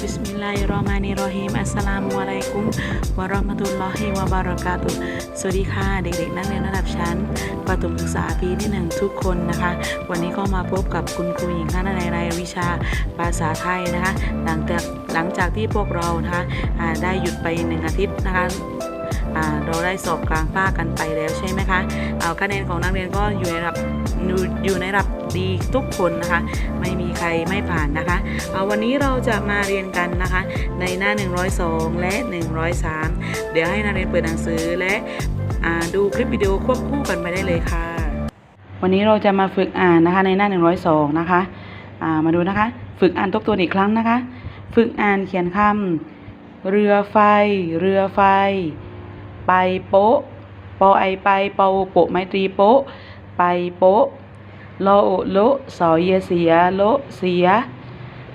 บิสมิลลาฮิรเราะห์มานิรเราะฮีมอัสสลามุอะลัยกุมวะเราะห์มะตุลลอฮิวะบารอกาตุสวัสดีค่ะ เด็กๆ นักเรียนระดับชั้นประถมศึกษาปีที่หนึ่งทุกคนนะคะ วันนี้ก็มาพบกับคุณครูหญิงท่านในรายวิชาภาษาไทยนะคะ หลังจากหลังจากที่พวกเรานะคะได้หยุดไปหนึ่งอาทิตย์นะคะเราได้สอบกลางภาคกันไปแล้วใช่ไหมคะ เอาคะแนนของนักเรียนก็อยู่ในระดับอยู่ในระดับ ดีทุกคนนะคะ ไม่มีใครไม่ผ่านนะคะเอาวันนี้เราจะมาเรียนกันนะคะ ในหน้า 102 และ 103 เดี๋ยวให้นักเรียนเปิดหนังสือและดูคลิปวิดีโอควบคู่กันไปได้เลยค่ะ วันนี้เราจะมาฝึกอ่านนะคะในหน้า 102 นะคะามาดูนะคะ ฝึกอ่านทบทวนอีกครั้งนะคะ ฝึกอ่านเขียนคำเรือไฟ เรือไฟ ไปโป๊ะปอไอไปปอโปะไมตรีโป๊ะไปโป๊ะ ลอโอโละสอเยเสียโลเสีย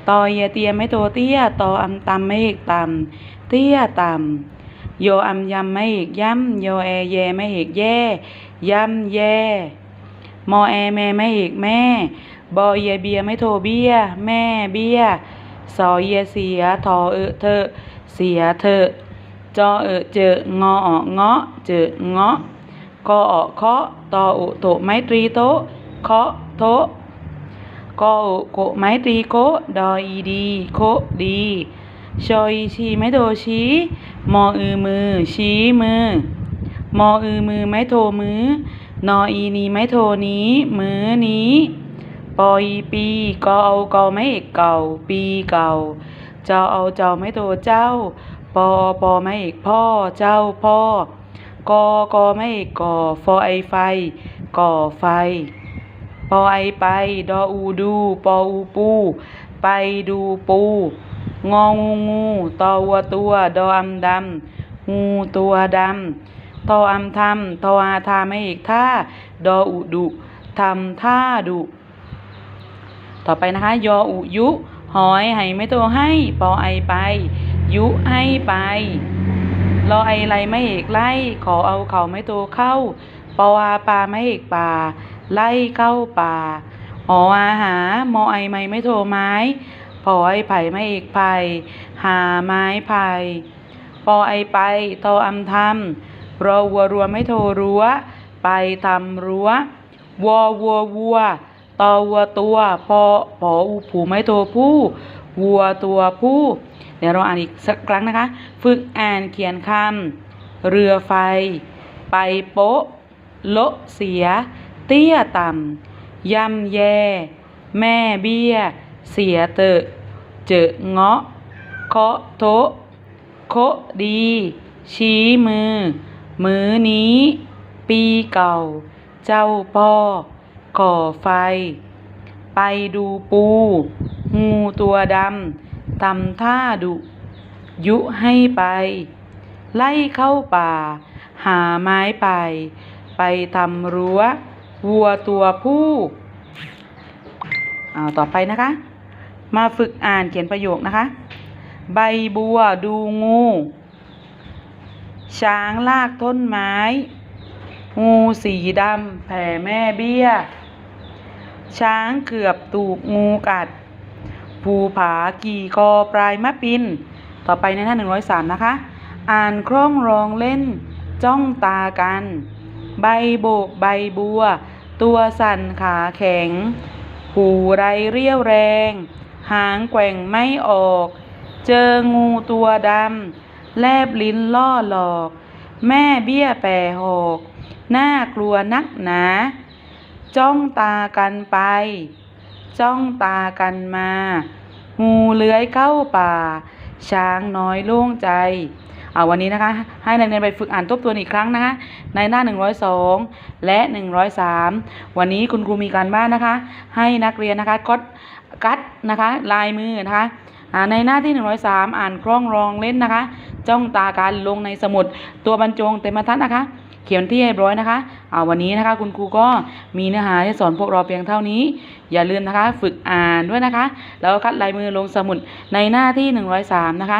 ตอเยเตียไม่โตเตี้ยตออำตำไม่เอกต่ำเตี้ยต่ำโยอำยำไม่เอกย่ำโยแอแยไม่เอกแย่ย่ำแย่มอแอแม่ไม่เอกแม่ บอเยเบียไม่โทเบียแม่เบียสอเยเสียทอเอเธอเสียเธอจอเอเจองออเงาะเจอเงาะกออเคาะตออุโตไม้ตรีโต เคาะโตะกอโกไม้ตรีโกดออีดีโคดีชออีชีไม้โทชี้มออือมือ ชี้มือ มออือมือไม้โทมือนออีนีไม้โทนี้มือนี้ปออีปีกอเอากอไม้เอกเก่า ปีเก่า เจอเอาเจ้าไม้โทเจ้า ปอปอไม่เอกพ่อเจ้าพ่อกอกอไม่เอกก่อฟอไอไฟก่อไฟ ปอไอไป ดออูดู ปออูปู ไปดูปู งองูงูตอวัวตัว ดออำดำงูตัวดำ ตออำทำตออาทาไม่เอกท่า ดออุดุทำท่าดุ ต่อไปนะคะ ยออุยุ หอยไห้ไม่โตให้ ปอไอไป ยุให้ไป รอไอไรไม่เอกไล่ ขอเอาเขาไม่โตเข้า ปออาปาไม่เอกป่า ไล่เข้าป่าหออาหามอไอไม่ไม่โทไม้พอไอไผ่ไม่เอกไผ่หาไม้ไผ่ปอไอไปโตออำทำรอวัวรัวไม่โทรั้ว ไปทำรั้ววอวัววัวตอวัวตัวพอพออูผูไม่โทผู้ วัวตัวผู้ เดี๋ยวเราอ่านอีกสักครั้งนะคะ ฝึกอ่านเขียนคำเรือไฟ ไปโป๊ะโละเสีย เตี้ยต่ำย่ำแย่ แม่เบี้ย เสียเตอะ เจอเงาะเคาะโตะโคดี ชี้มือ มือนี้ ปีเก่า เจ้าพ่อก่อไฟ ไปดูปู งูตัวดำทำท่าดุ ยุให้ไป ไล่เข้าป่า หาไม้ไป ไปทำรั้ว วัวตัวผู้เอาต่อไปนะคะ มาฝึกอ่านเขียนประโยคนะคะ ใบบัวดูงู ช้างลากต้นไม้ งูสีดำแผ่แม่เบี้ย ช้างเกือบตูกงูกัด ภูผากี่กอปลายมะปิน ต่อไปในหน้า103นะคะ อ่านคล่องรองเล่น จ้องตากัน ใบโบกใบบัว ตัวสั่นขาแข็ง หูไรเรี่ยวแรง หางแกว่งไม่ออก เจองูตัวดำแลบลิ้นล่อหลอก แม่เบี้ยแป่หอกน่ากลัวนักหนา จ้องตากันไป จ้องตากันมา งูเลื้อยเข้าป่า ช้างน้อยโล่งใจ วันนี้นะคะ ให้นักเรียนไปฝึกอ่านทบทวนอีกครั้งนะคะ ในหน้า 102 และ 103 วันนี้คุณครูมีการบ้านนะคะ ให้นักเรียนนะคะก็กัดนะคะ ลายมือนะคะในหน้าที่ 103 อ่านคล่องรองเล่นนะคะ จ้องตาการลงในสมุดตัวบรรจงเต็มทัดนะคะ เขียนที่ให้เรียบร้อยนะคะเอาวันนี้นะคะ คุณครูก็มีเนื้อหาที่สอนพวกเราเพียงเท่านี้ อย่าลืมนะคะ ฝึกอ่านด้วยนะคะ แล้วก็คัดลายมือลงสมุดในหน้าที่ 103 นะคะ